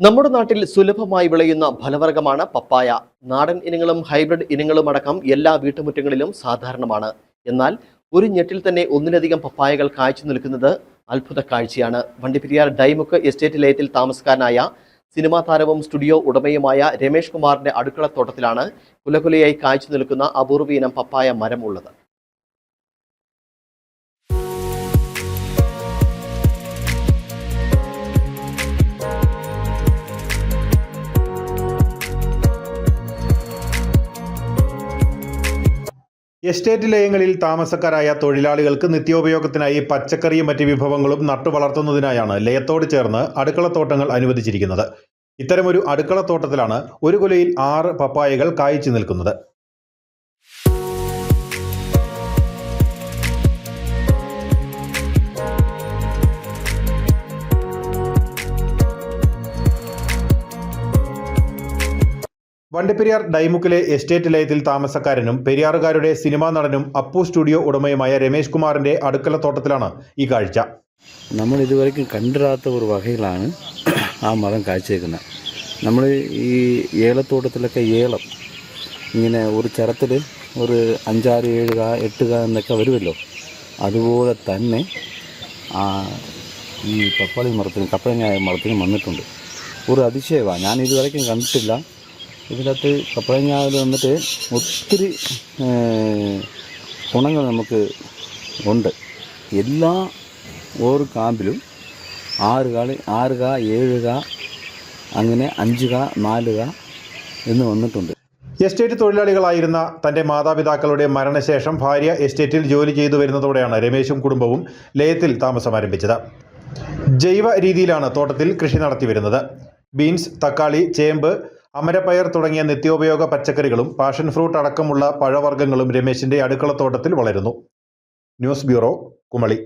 നമ്മുടെ നാട്ടിൽ സുലഭമായി വിളയുന്ന ഫലവർഗമാണ് പപ്പായ. നാടൻ ഇനങ്ങളും ഹൈബ്രിഡ് ഇനങ്ങളും അടക്കം എല്ലാ വീട്ടുമുറ്റങ്ങളിലും സാധാരണമാണ്. എന്നാൽ ഒരു ഞെട്ടിൽ തന്നെ ഒന്നിലധികം പപ്പായകൾ കാഴ്ച നിൽക്കുന്നത് അത്ഭുത കാഴ്ചയാണ്. വണ്ടിപ്പെരിയാർ ഡൈമുക്ക് എസ്റ്റേറ്റ് ലയത്തിൽ താമസക്കാരനായ സിനിമാ താരവും സ്റ്റുഡിയോ ഉടമയുമായ രമേഷ് കുമാറിന്റെ അടുക്കളത്തോട്ടത്തിലാണ് കുലകുലയായി കാഴ്ച നിൽക്കുന്ന അപൂർവ ഇനം പപ്പായ മരം ഉള്ളത് എസ്റ്റേറ്റ് ലയങ്ങളിൽ താമസക്കാരായ തൊഴിലാളികൾക്ക് നിത്യോപയോഗത്തിനായി പച്ചക്കറിയും മറ്റ് വിഭവങ്ങളും നട്ടുവളർത്തുന്നതിനായാണ് ലയത്തോട് ചേർന്ന് അടുക്കളത്തോട്ടങ്ങൾ അനുവദിച്ചിരിക്കുന്നത്. ഇത്തരമൊരു അടുക്കളത്തോട്ടത്തിലാണ് ഒരു കുലയിൽ ആറ് പപ്പായകൾ കായ്ച്ചു നിൽക്കുന്നത്. വണ്ടിപ്പെരിയാർ ഡൈമുക്കിലെ എസ്റ്റേറ്റ് ലയത്തിൽ താമസക്കാരനും പെരിയാറുകാരുടെ സിനിമാ നടനും അപ്പു സ്റ്റുഡിയോ ഉടമയുമായ രമേശ് കുമാറിന്റെ അടുക്കളത്തോട്ടത്തിലാണ് ഈ കാഴ്ച. നമ്മൾ ഇതുവരെയ്ക്കും കണ്ടിടാത്ത ഒരു വകയിലാണ് ആ മരം കാഴ്ചവെക്കുന്നത്. നമ്മൾ ഈ ഏലത്തോട്ടത്തിലൊക്കെ ഏലം ഇങ്ങനെ ഒരു ചരത്തിൽ ഒരു അഞ്ചാറ് ഏഴ് കാ എട്ട് കാ എന്നൊക്കെ വരുമല്ലോ. അതുപോലെ തന്നെ ഈ പപ്പാളി മരത്തിനും കപ്പളങ്ങായ മരത്തിനും വന്നിട്ടുണ്ട്. ഒരു അതിശയമാണ്. ഞാൻ ഇതുവരെയ്ക്കും കണ്ടിട്ടില്ല. ഇതിനകത്ത് കപ്പളങ്ങാവിൽ വന്നിട്ട് ഒത്തിരി ഗുണങ്ങൾ നമുക്ക് ഉണ്ട്. എല്ലാ ഓരോ കാമ്പിലും ആറ് കാളി ആറ് കാ ഏഴ് കാ അങ്ങനെ അഞ്ച് കാ നാല് കാ എന്ന് വന്നിട്ടുണ്ട്. എസ്റ്റേറ്റ് തൊഴിലാളികളായിരുന്ന തന്റെ മാതാപിതാക്കളുടെ മരണശേഷം ഭാര്യ എസ്റ്റേറ്റിൽ ജോലി ചെയ്തു വരുന്നതോടെയാണ് രമേശും കുടുംബവും ലയത്തിൽ താമസം ആരംഭിച്ചത്. ജൈവ രീതിയിലാണ് തോട്ടത്തിൽ കൃഷി നടത്തി വരുന്നത്. ബീൻസ് തക്കാളി ചേമ്പ് അമരപ്പയർ തുടങ്ങിയ നിത്യോപയോഗ പച്ചക്കറികളും പാഷൻ ഫ്രൂട്ട് അടക്കമുള്ള പഴവർഗങ്ങളും രമേശിന്റെ അടുക്കളത്തോട്ടത്തിൽ വളരുന്നു. News bureau Kumily.